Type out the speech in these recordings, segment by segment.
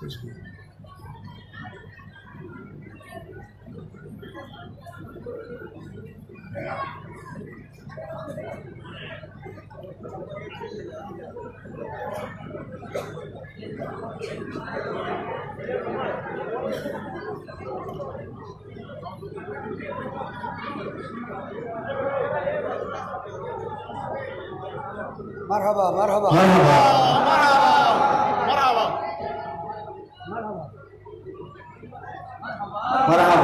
그렇죠. مرحبا مرحبا مرحبا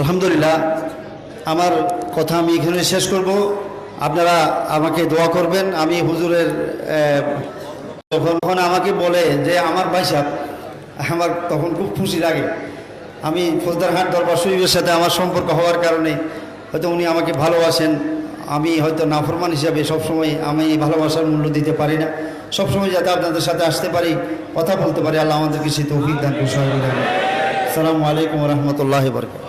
আলহামদুলিল্লাহ, আমার কথা আমি এখানে শেষ করব। আপনারা আমাকে দোয়া করবেন, আমি হুজুরের যখন আমাকে বলে যে আমার ভাই আমার তখন খুব খুশি লাগে। আমি ফৌজদারহাট দরবার শরীফের সাথে আমার সম্পর্ক হওয়ার কারণে হয়তো উনি আমাকে ভালোবাসেন। আমি হয়তো নাফরমান হিসাবে সবসময় আমি ভালোবাসার মূল্য দিতে পারি না। সবসময় যাতে আপনাদের সাথে আসতে পারি, কথা বলতে পারি। আল্লাহ আমাদেরকে সে দান করুন সালামু আলাইকুম রহমতুল্লাহ বরকাত